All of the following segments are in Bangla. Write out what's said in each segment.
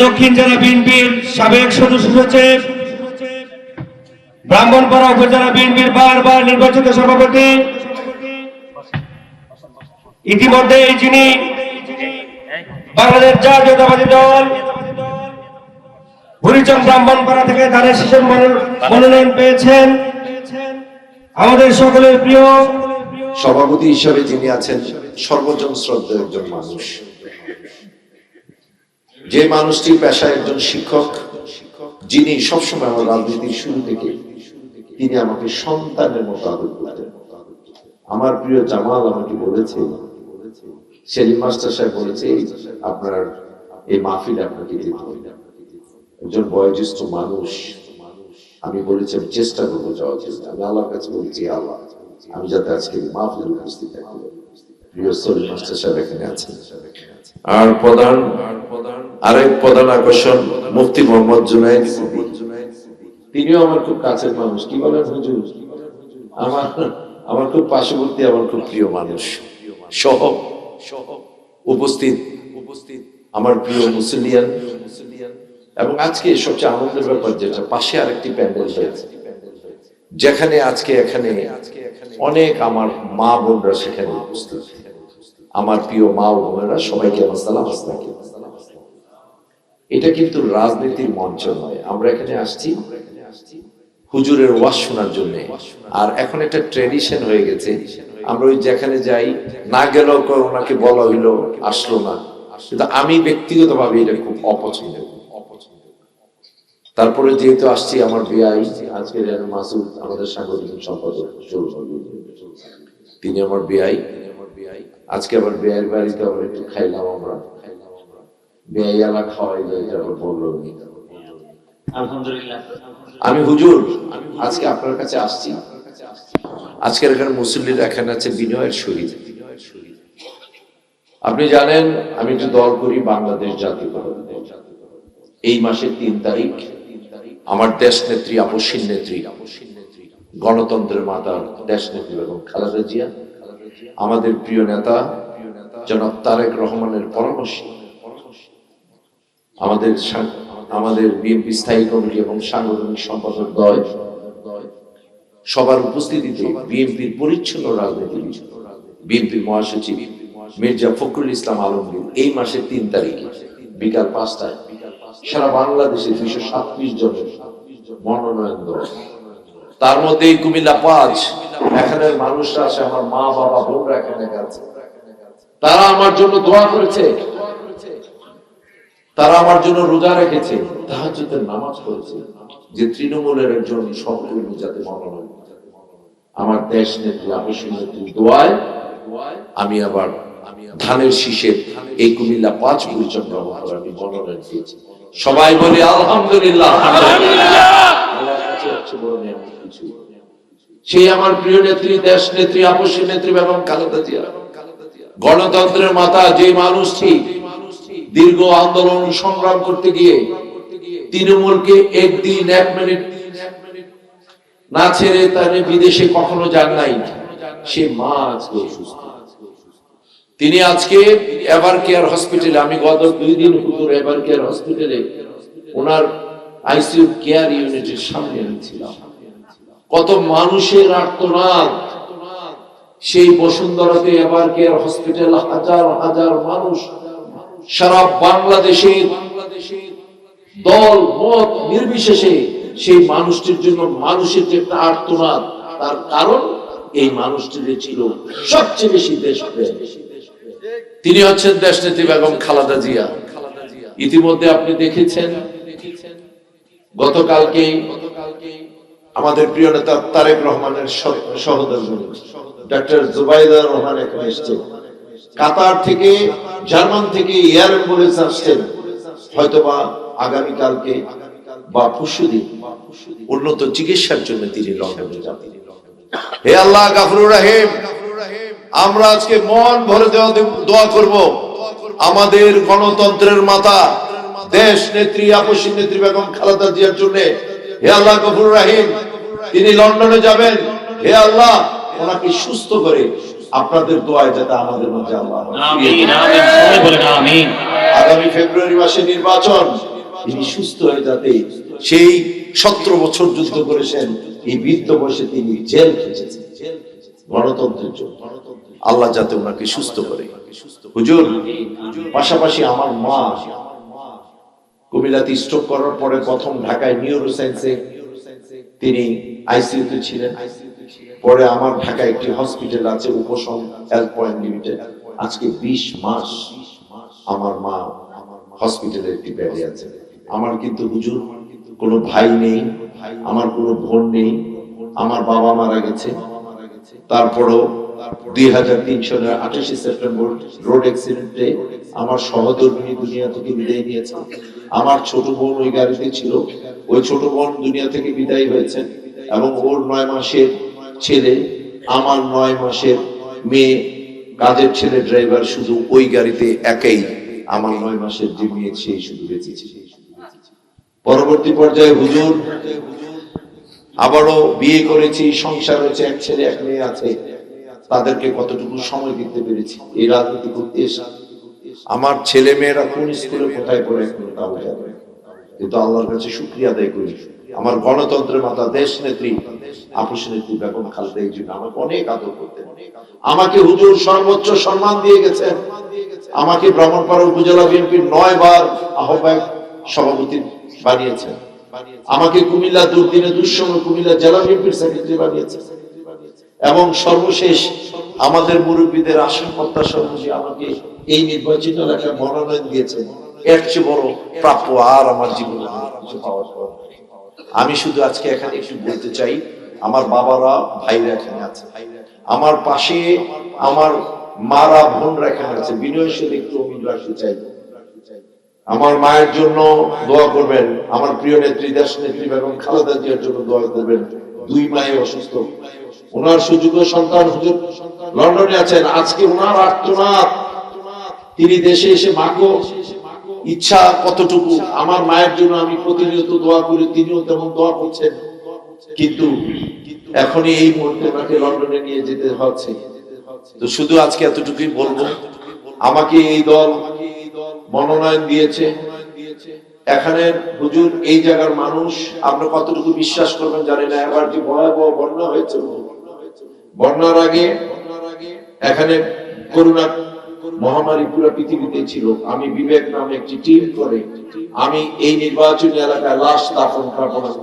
দক্ষিণ জেলা বিএনপির সাবেক সদস্য সচিব, ব্রাহ্মণপাড়া উপজেলা বিএনপির বারবার নির্বাচিত সভাপতি, ইতিমধ্যে যিনি বাংলাদেশ জাতীয়তাবাদী দল, হরিচন্দ ব্রাহ্মণপাড়া থেকে ধানের মনো- মনোনয়ন পেয়েছেন। আমাদের সকলের প্রিয় সভাপতি হিসাবে যিনি আছেন, সর্বজন শ্রদ্ধা একজন মানুষ। যে মানুষটি পেশায় একজন শিক্ষক, যিনি সবসময় আমার রাজনীতির শুরু থেকে, তিনি আমাকে সন্তানের মতো আদর করতেন। আমার প্রিয় জামাল আমাকে বলেছে সেলিম মাস্টার সাহেব বলেছে, আপনার এই মাহফিলে আপনাকে যেতে হবে। একজন বয়োজ্যেষ্ঠ মানুষ, আমি বলেছি, আমি চেষ্টা করব যাওয়ার চেষ্টা আমি আল্লাহর কাছে বলছি, আল্লাহ, আমি যাতে আজকে মাহফিল উপস্থিত প্রিয় সলিম মাস্টার সাহেব এখানে আছেন। আর প্রধান আরেক প্রধান আকর্ষণ মুফতি মোহাম্মদ জুনাইদ। তিনিও আমার খুব কাছের মানুষ। কি বলেন হুজুর? আমার আমার খুব পার্শ্ববর্তী, আমার খুব প্রিয় মানুষ। সহ উপস্থিত উপস্থিত আমার প্রিয় মুসলিয়ান এবং আজকে সবচেয়ে আনন্দের ব্যাপার যেটা, পাশে আরেকটি প্যান্ডেল হয়েছে যেখানে আজকে, এখানে অনেক আমার মা বোনরা সেখানে উপস্থিত। আমার প্রিয় মা বোনেরা সবাইকে আমার সালাম আসসালাম। এটা কিন্তু রাজনীতির মঞ্চ নয়। আমরা এখানে আসছি হুজুরের ওয়াজ শোনার জন্য। আর এখন একটা ট্রেডিশন হয়ে গেছে। আমরা ওই যেখানে যাই, না গেলেও ওনাকে বলা হইল, আসলো না। আমি ব্যক্তিগতভাবে এটা খুব অপছন্দ তারপরে যেহেতু আসছি আমার বিআই, আজকে যেন মাসুদ আমাদের সাংগঠনিক সম্পাদক তিনি আমার বিআই, আজকে আবার বিআইয়ের বাড়িতে আবার একটু খাইলাম আমরা। খাওয়াই যায় বলল আমি হুজুর আজকে আপনার কাছে আসছি। আজকের এখানে মুসল্লির এখানে আছে বিনয়ের শহীদ। আপনি জানেন আমি একটু দল করি বাংলাদেশ দল। এই মাসের তিন তারিখ আমার দেশ নেত্রী আপসীন নেত্রী গণতন্ত্রের মাতা দেশ নেত্রী এবং খালেদা জিয়া আমাদের প্রিয় নেতা জনাব তারেক রহমানের পরামর্শ আমাদের আমাদের বিএনপি স্থায়ী কমিটি এবং সাংগঠনিক সম্পাদক দয় সবার উপস্থিতিতে বিএনপির পরিচ্ছন্ন রাজনীতি বিএনপির মহাসচিব মির্জা ফখরুল ইসলাম আলমগীর এই মাসের তিন তারিখে বিকাল পাঁচটায় সারা বাংলাদেশে দুইশো সাতত্রিশ জনের মনোনয়ন দেওয়া তার মধ্যে কুমিল্লা পাঁচ এখানের মানুষরা আছে, আমার মা, বাবা, বোনরা এখানে আছে তারা আমার জন্য দোয়া করেছে। তারা আমার জন্য রোজা রেখেছে, তাহাজ্জুদের নামাজ পড়েছে, যে তৃণমূলের একজন সহকর্মী যাতে মনোনয়ন আমার দেশ নেত্রী আবশ্যক নেত্রী দোয়ায়, আমি আবার ধানের শীষের এই কুমিল্লা পাঁচ মহল আমি মনোনয়ন পেয়েছি সবাই বলি, আলহামদুলিল্লাহ। সেই আমার প্রিয় নেত্রী, দেশ নেত্রী, আপসী নেত্রী বেগম খালেদা জিয়া। গণতন্ত্রের মাতা যে মানুষটি দীর্ঘ আন্দোলন সংগ্রাম করতে গিয়ে তৃণমূলকে একদিন এক মিনিট না ছেড়ে তার বিদেশে কখনো যান নাই। সে মা আজকে অসুস্থ তিনি আজকে এভার কেয়ার হসপিটালে, আমি গত দুই দিন হুজুর এভার কেয়ার হসপিটালে ওনার আইসিইউ কেয়ার ইউনিটের সামনে আমি কত মানুষের আর্তনাদ। সেই বসুন্ধরাতে এবার কেয়ার হসপিটাল হাজার হাজার মানুষ সারা বাংলাদেশে দল, মত নির্বিশেষে সেই মানুষটির জন্য মানুষের যে একটা আর্তনাদ, তার কারণ এই মানুষটি যে ছিল সবচেয়ে বেশি দেশপ্রেম। তিনি হচ্ছেন দেশনেত্রী বেগম খালাদা জিয়া। ইতিমধ্যে আপনি দেখেছেন, গতকালকে আমাদের প্রিয় নেতা তারেক রহমানের সহোদর ডাক্তার জুবাইদুর রহমান এখানে এসছেন। কাতার থেকে, জার্মান থেকে এয়ার অ্যাম্বুলেন্স আসছেন। হয়তোবা আগামীকালকে বা পরশুদিন উন্নত চিকিৎসার জন্য তিনি লন্ডনে যাবেন হে আল্লাহ, গাফরুর আমরা আজকে মন ভরে দোয়া করব। আমাদের গণতন্ত্রের মাতা, দেশ নেত্রী আপসী নেত্রী বেগম খালেদা জিয়ার জন্য, হে আল্লাহ গফুর রাহিম, তিনি লন্ডনে যাবেন। হে আল্লাহ, ওনাকে সুস্থ করে আপনাদের দোয়ায় যাতে আমাদের মধ্যে আল্লাহ আগামী ফেব্রুয়ারি মাসে নির্বাচন তিনি সুস্থ হয়ে যাতে সেই সতেরো বছর যুদ্ধ করেছেন এই বৃদ্ধ বয়সে তিনি জেল খেটেছেন গণতন্ত্রের জন্য। আল্লাহ যাতে ওনাকে সুস্থ করে। হুজুর পাশাপাশি আমার মা কুমিল্লাতে স্ট্রোক করার পরে প্রথম ঢাকায় নিউরো সায়েন্সে তিনি আইসিইউতে ছিলেন। পরে আমার ঢাকায় একটি হসপিটাল আছে উপশম হেলথ পয়েন্ট লিমিটেড আজকে 20 মাস আমার মা হসপিটালে একটি বেডে আছে। আমার কিন্তু হুজুর কোনো ভাই নেই, আমার কোনো বোন নেই, আমার বাবা মারা গেছে। তারপরও দুই হাজার তিন সালের আঠাশে সেপ্টেম্বর রোড অ্যাক্সিডেন্টে আমার সহধর্মিনী দুনিয়া থেকে বিদায় নিয়েছে। আমার ছোট বোন ওই গাড়িতে ছিল। ওই ছোট বোন দুনিয়া থেকে বিদায় হয়েছে এবং ওর নয় মাসের ছেলে, আমার নয় মাসের মেয়ে, কাজের ছেলে, ড্রাইভার, শুধু ওই গাড়িতে একাই আমার নয় মাসের যে মেয়ে সেই শুধু বেঁচেছে। পরবর্তী পর্যায়ে হুজুর, আবারও বিয়ে করেছি, সংসার হয়েছে, এক ছেলে, এক মেয়ে আছে। তাদেরকে কতটুকু সময় দিতে পেরেছি? এই রাজনীতি করতে এসে আমার ছেলে মেয়েরা কোন স্কুলে কোথায় পড়ে এখনও কিন্তু আল্লাহর কাছে শুক্রিয়া আদায় করি। আমার গণতন্ত্রের মাতা, দেশ নেত্রী আপস নেত্রী বেগম খালেদা এই জন্য আমাকে অনেক আদর করতেন। আমাকে হুজুর সর্বোচ্চ সম্মান দিয়ে গেছেন। আমাকে ব্রাহ্মণপাড়া উপজেলা বিএনপির নয় বার আহ্বায়ক সভাপতি বানিয়েছেন। আমাকে কুমিল্লা দুর্দিনে দুঃসময় কুমিল্লা জেলা বিএনপির সেক্রেটারি বানিয়েছেন। এবং সর্বশেষ আমাদের মুরব্বীদের আশা প্রত্যাশা অনুযায়ী আমাকে এই নির্বাচিত এলাকায় মনোনয়ন দিয়েছেন। এর চেয়ে বড় প্রাপ্য আর আমার জীবনে পাওয়ার পর। আমি শুধু আজকে এখানে একটু বলতে চাই, আমার বাবারা, ভাইরা এখানে আছে। আমার পাশে আমার মারা, বোনরা এখানে আছে। বিনয়ের সাথে একটু অমিল রাখতে চাই। আমার মায়ের জন্য দোয়া করবেন। আমার প্রিয় নেত্রী দেশ নেত্রী বেগম খালেদা জিয়ার জন্য দোয়া করবেন। দুই মায়ে অসুস্থ। ওনার সুযোগ্য সন্তান হুজুর লন্ডনে আছেন। আজকে ওনার আর্তনাদ। তিনি দেশে এসে মাকে ইচ্ছা কতটুকু? আমার মায়ের জন্য আমি প্রতিনিয়ত দোয়া করি, তিনিও তেমন দোয়া করছেন। কিন্তু এখনই এই মুহূর্তে ওনাকে লন্ডনে নিয়ে যেতে হচ্ছে। তো শুধু আজকে এতটুকুই বলব, আমাকে এই দল মনোনয়ন দিয়েছে। এখানে হুজুর, এই জায়গার মানুষ আমরা কতটুকু বিশ্বাস করবেন জানি না, এবার যে ভয়াবহ বন্যা হয়েছে, বন্যার আগে এখানে করোনা মহামারী পুরো পৃথিবীতে ছিল। আমি বিবেক নামে একটি টিম করে আমি এই নির্বাচনী এলাকায় লাশ দাফন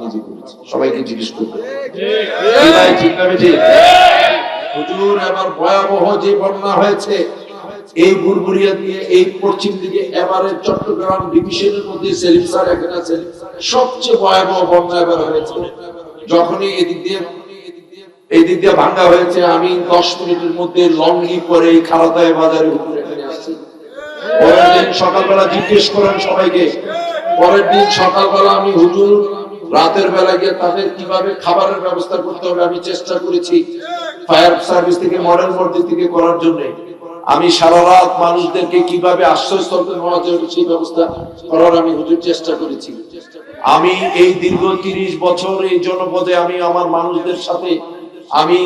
নিজে করেছি। সবাইকে জিজ্ঞেস হয়েছে, এই দিয়ে এই পশ্চিম দিকে এবারে চট্টগ্রাম ডিভিশনের মধ্যে সবচেয়ে ভয়াবহ বন্যা এবার হয়েছে। যখনই এদিক দিয়ে এদিক দিয়ে ভাঙ্গা হয়েছে, আমি দশ মিনিটের মধ্যে লঙ্গি পরে এই আসছি পরের দিন সকালবেলা জিজ্ঞেস করেন সবাইকে, পরের দিন সকালবেলা আমি হুজুর, রাতের বেলা গিয়ে তাদের কীভাবে খাবারের ব্যবস্থা করতে হবে আমি চেষ্টা করেছি ফায়ার সার্ভিস থেকে, মডেল থেকে করার জন্য। আমি সারা রাত মানুষদেরকে কীভাবে সেই ব্যবস্থা করার আমি হুজুর চেষ্টা করেছি। আমি এই দীর্ঘ তিরিশ বছর এই জনপদে আমি আমার মানুষদের সাথে, আমি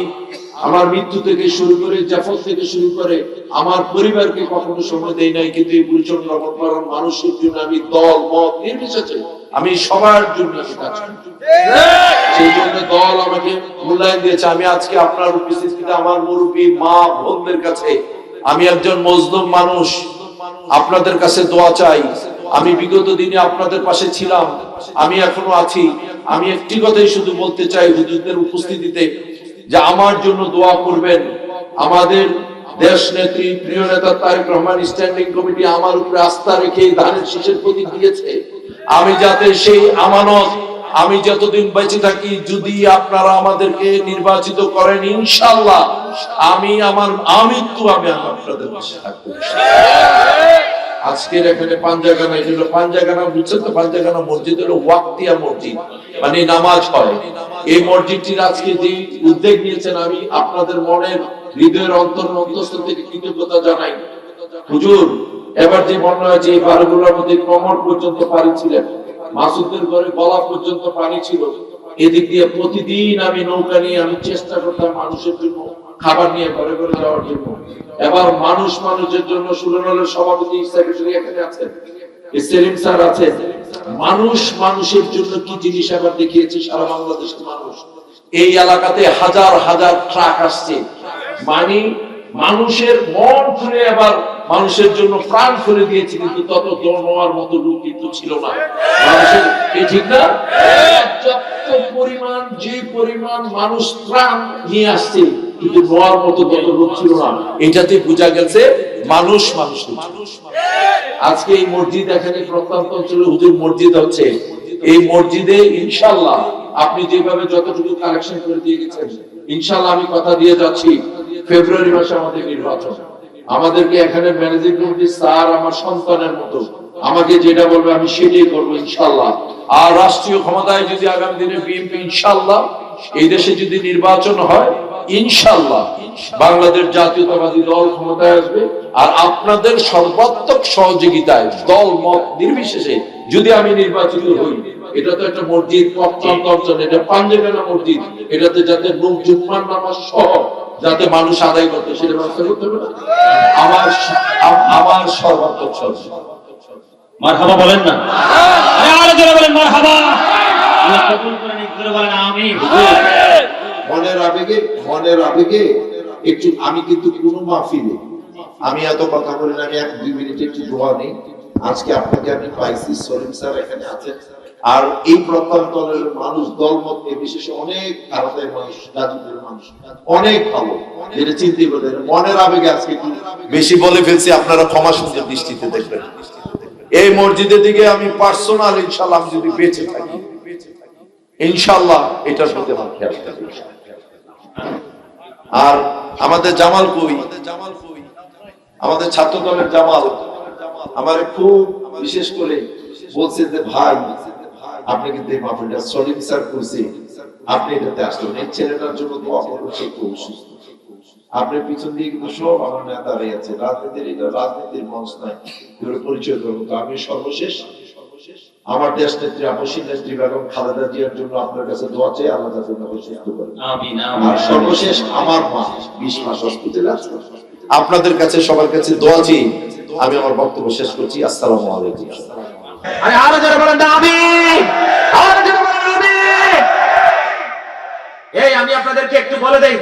আমার মৃত্যু থেকে শুরু করে জাফর থেকে শুরু করে আমার পরিবারকে কখনো সময় দেই নাই, কিন্তু এই গুলচন রকম মানুষের জন্য আমি দল, মত নির্বিশেষে আমি সবার জন্য সেই জন্য দল আমাকে মূল্যায়ন দিয়েছে। আমি আজকে আপনার উপস্থিতিতে আমার মুরব্বী, মা, বোনদের কাছে আমি একজন মজলুম মানুষ। আপনাদের কাছে দোয়া চাই। আমি বিগত দিনে আপনাদের পাশে ছিলাম। আমি এখনও আছি। আমি একটি কথাই শুধু বলতে চাই হুজুরদের উপস্থিতিতে। যে আমার জন্য দোয়া করবেন। আমাদের দেশ নেত্রী, প্রিয় নেতা তারেক রহমান স্ট্যান্ডিং কমিটি আমার উপরে আস্থা রেখে ধানের শীষের প্রতীক দিয়েছে। আমি যাতে সেই আমানত আমি যতদিন বেঁচে থাকি, যদি আপনারা আমাদেরকে নির্বাচিত করেন ইনশাল্লাহ আমি আমার আমৃত্যু আমি আপনাদের পাশে থাকব। আজকের এখানে পাঞ্জাগানা এটা হলো পাঞ্জাগানা বুঝছেন তো? পাঞ্জাগানা মসজিদ হলো ওয়াক্তিয়া মসজিদ মানে নামাজ হয় এই মসজিদটির আজকে যে উদ্যোগ নিয়েছেন আমি আপনাদের মনের হৃদয়ের অন্তর অন্তস্থ থেকে কৃতজ্ঞতা জানাই। হুজুর, এবার যে বন্যা হয়েছে এই বাড়িগুলোর মধ্যে কমর পর্যন্ত পানি ছিলেন মাসুদের ঘরে গলা পর্যন্ত পানি ছিল, এদিক দিয়ে প্রতিদিন আমি নৌকা নিয়ে আমি চেষ্টা করতাম মানুষের জন্য খাবার নিয়ে ঘরে ঘরে যাওয়ার জন্য। এবার মানুষ মানুষের জন্য সুরনলের সভাপতি সেক্রেটারি এখানে সেলিম স্যার আছেন মানুষ মানুষের জন্য কি জিনিস আবার দেখিয়েছে সারা বাংলাদেশের মানুষ? এই এলাকাতে হাজার হাজার ট্রাক আসছে। মানে মানুষের মন খুলে আবার মানুষের জন্য প্রাণ খুলে দিয়েছে, কিন্তু তত দল মতো লোক কিন্তু ছিল না। মানুষের এই ঠিক না? পরিমাণ যে পরিমাণ মানুষ ত্রাণ নিয়ে আসছে কিন্তু নেওয়ার মতো তত লোক ছিল না, এটাতে বোঝা গেছে মানুষ মানুষ আজকে এই মসজিদ এখানে প্রত্যন্ত অঞ্চলে হুজুর মসজিদ হচ্ছে। এই মসজিদে ইনশাল্লাহ আপনি যেভাবে যতটুকু কালেকশন করে দিয়ে গেছেন ইনশাল্লাহ আমি কথা দিয়ে যাচ্ছি, ফেব্রুয়ারি মাসে আমাদের নির্বাচন। আমাদেরকে এখানে ম্যানেজিং কমিটি স্যার আমার সন্তানের মতো, আমাকে যেটা বলবে আমি সেটাই করব ইনশাল্লাহ আর রাষ্ট্রীয় ক্ষমতায় যদি আগামী দিনে বিএনপি ইনশাল্লাহ এই দেশে যদি নির্বাচন হয় ইনশাল্লাহ বাংলাদেশ জাতীয়তাবাদী দল ক্ষমতায় আসবে আর আপনাদের সর্বাত্মক সহযোগিতায় দল, মত নির্বিশেষে যদি আমি নির্বাচিত হই, এটা তো একটা মসজিদ প্রত্যন্ত এটা পাঞ্জাবেলা মসজিদ, এটাতে যাতে লোক জুম্মার নামাজ সহ যাতে মানুষ আদায় করতে, সেটা ব্যবস্থা করতে হবে আমার আমার সর্বাত্মক সহযোগিতা। মারহাবা বলেন না। আরে আরও বলেন, মারহাবা। আল্লাহ কবুল করে নিক, জোরে বলেন, আমিন। মনের আবেগে মনের আবেগে একটু আমি কিন্তু কোনো মাহফিলে আমি এত কথা বলি আমি এক দুই মিনিট একটু দোয়া নেই। আজকে আপনাকে আমি পাইছি, সলিম স্যার এখানে আছেন। আর এই প্রত্যন্তরের মানুষ, দলমত বিশেষে অনেক ভারতের মানুষ গাজীপুরের মানুষ, অনেক ভালো। এটা চিন্তা করে মনের আবেগে আজকে একটু বেশি বলে ফেলছি, আপনারা ক্ষমা সুন্দর দৃষ্টিতে দেখবেন। এই মসজিদের দিকে আমি পার্সোনাল ইনশাল্লাহ যদি বেঁচে থাকি ইনশাল্লাহ এটার প্রতি আমার খেয়াল আর আমাদের জামাল কই আমাদের ছাত্র দলের জামাল, আমার খুব বিশেষ করে বলছে যে, ভাই আপনি কিন্তু এই মাহফিলটা সলিম স্যার করছে। আপনি এটাতে আসলেন। এই ছেলেটার জন্য দোয়া করুন, সে খুব পিছন দিয়ে কিন্তু সব আমার নেতারাই আছে। রাজনীতির এটা, রাজনীতির মঞ্চ পরিচয় করব তো আমি সর্বশেষ আমার দেশ নেত্রী আপসী নেত্রী বেগম খালেদা জিয়ার জন্য আপনার কাছে দোয়া চাই আল্লাহ সুস্থ করেন আর সর্বশেষ আমার মা বিশ মাস হসপিটালে আছে। আপনাদের কাছে সবার কাছে দোয়া চাই। আমি আমার বক্তব্য শেষ করছি। আসসালামু আলাইকুম। আরে আরও যারা বলেন না আমি আরও যারা বলেন আমি এই আমি আপনাদেরকে একটু বলে দেই।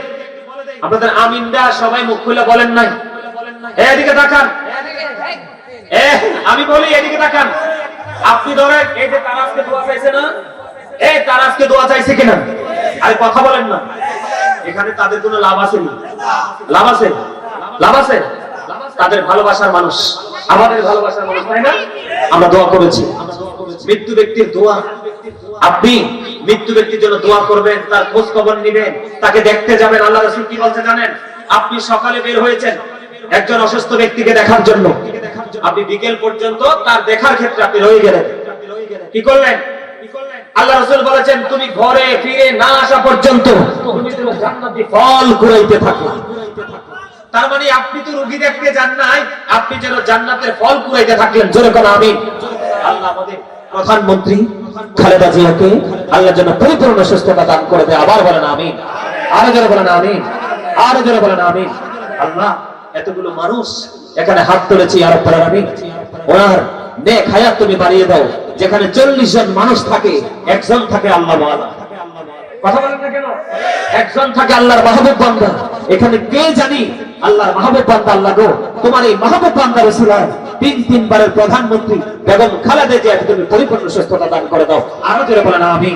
আপনাদের আমিনদা সবাই মুখ খুলে বলেন নাই। এদিকে তাকান। এ আমি বলি এদিকে তাকান। আপনি ধরেন, এই যে তারা আজকে দোয়া চাইছে না? এই তারা আজকে দোয়া চাইছে কিনা? আরে কথা বলেন না। এখানে তাদের কোনো লাভ আছে না? লাভ আছে? লাভ আছে? তাদের ভালোবাসার মানুষ। আমাদের ভালোবাসার মানুষ, তাই না? আমরা দোয়া করেছি। মৃত্যু ব্যক্তির দোয়া। আপনি মৃত্যু ব্যক্তির জন্য দোয়া করবেন, তার খোঁজ খবর নিবেন, তাকে দেখতে যাবেন। আল্লাহ রসুল কি বলছে জানেন? আপনি সকালে বের হয়েছেন একজন অসুস্থ ব্যক্তিকে দেখার জন্য। আপনি বিকেল পর্যন্ত তার দেখার ক্ষেত্রে আপনি রয়ে গেলেন। কি করলেন? আল্লাহ রসুল বলেছেন তুমি ঘরে ফিরে না আসা পর্যন্ত যেন ফল থাকো। তার মানে আপনি তো রুগী দেখতে যান নাই আপনি যেন জান্নাতের ফল কুড়াইতে থাকলেন। জোরে কোন আমিন। আল্লাহ আমাদের প্রধানমন্ত্রী খালেদা জিয়াকে আল্লাহ যেন পরিপূর্ণ সুস্থতা দান করে দেয়। আবার বলেন আমিন। আরও জোরে বলেন আমিন। আরও জোরে বলেন আমিন। আল্লাহ এতগুলো মানুষ এখানে হাত তুলেছি আর আমিন ওনার নেক হায়াত তুমি বাড়িয়ে দাও। যেখানে চল্লিশ জন মানুষ থাকে, একজন থাকে আল্লাহ না একজন থাকে আল্লাহর মাহবুব এখানে কে জানি আল্লাহর মাহবুব আল্লাহ গো? তোমার এই মাহবুব রসুলার তিন তিনবারের প্রধানমন্ত্রী বেগম খালেদা জিয়া তুমি পরিপূর্ণ সুস্থতা দান করে দাও। আরও জোরে বলেন আমি